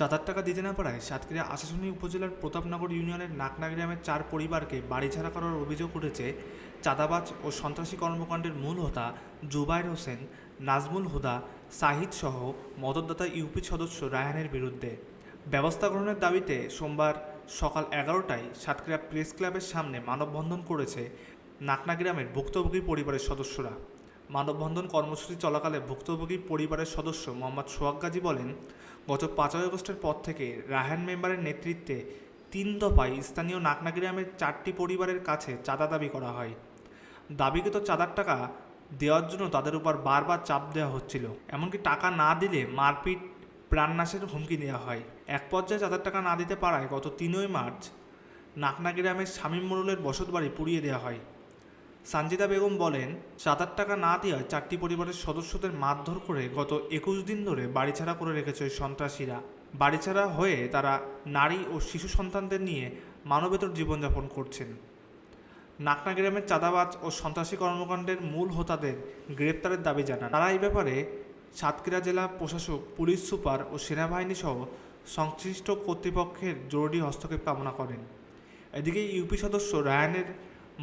চাঁদার টাকা দিতে না পারায় সাতক্ষীরা আশাশুনি উপজেলার প্রতাপনগর ইউনিয়নের নাকনা গ্রামের চার পরিবারকে বাড়ি ছাড়া করার অভিযোগ উঠেছে। চাঁদাবাজ ও সন্ত্রাসী কর্মকাণ্ডের মূল হোতা জুবাইর হোসেন, নাজমুল হুদা, সাহিদ সহ মদতদাতা ইউপি সদস্য রায়হানের বিরুদ্ধে। ব্যবস্থা গ্রহণের দাবিতে সোমবার সকাল এগারোটায় সাতক্ষীরা প্রেস ক্লাবের সামনে মানববন্ধন করেছে নাকনা গ্রামের ভুক্তভোগী পরিবারের সদস্যরা। মানববন্ধন কর্মসূচি চলাকালে ভুক্তভোগী পরিবারের সদস্য মোহাম্মদ সোহাগ গাজী বলেন, গত পাঁচই আগস্টের পর থেকে রায়হান মেম্বারের নেতৃত্বে তিন দফায় স্থানীয় নাকনা গ্রামের চারটি পরিবারের কাছে চাঁদা দাবি করা হয়। দাবিকৃত চাঁদার টাকা দেওয়ার জন্য তাদের উপর বারবার চাপ দেওয়া হচ্ছিল। এমনকি টাকা না দিলে মারপিট, প্রাণনাশের হুমকি দেওয়া হয়। এক পর্যায়ে চাঁদার টাকা না দিতে পারায় গত তিনই মার্চ নাকনা গ্রামের শামীম মোড়লের বসতবাড়ি পুড়িয়ে দেওয়া হয়। সানজিদা বেগম বলেন চাঁদার টাকা না দেওয়ায় চারটি পরিবারের সদস্যদের মারধর করে গত একুশ দিন ধরে বাড়িছাড়া করে রেখেছে সন্ত্রাসীরা। বাড়িছাড়া হয়ে তারা নারী ও শিশু সন্তানদের নিয়ে মানবেতর জীবনযাপন করছেন। নাকনা গ্রামের চাঁদাবাজ ও সন্ত্রাসী কর্মকাণ্ডের মূল হোতাদের গ্রেপ্তারের দাবি জানান। তারা এই ব্যাপারে সাতক্ষীরা জেলা প্রশাসক, পুলিশ সুপার ও সেনাবাহিনী সহ সংশ্লিষ্ট কর্তৃপক্ষের জরুরি হস্তক্ষেপ কামনা করেন। এদিকে ইউপি সদস্য রায়ানের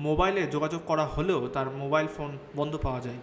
মোবাইলে যোগাযোগ করা হলেও তার মোবাইল ফোন বন্ধ পাওয়া যায়।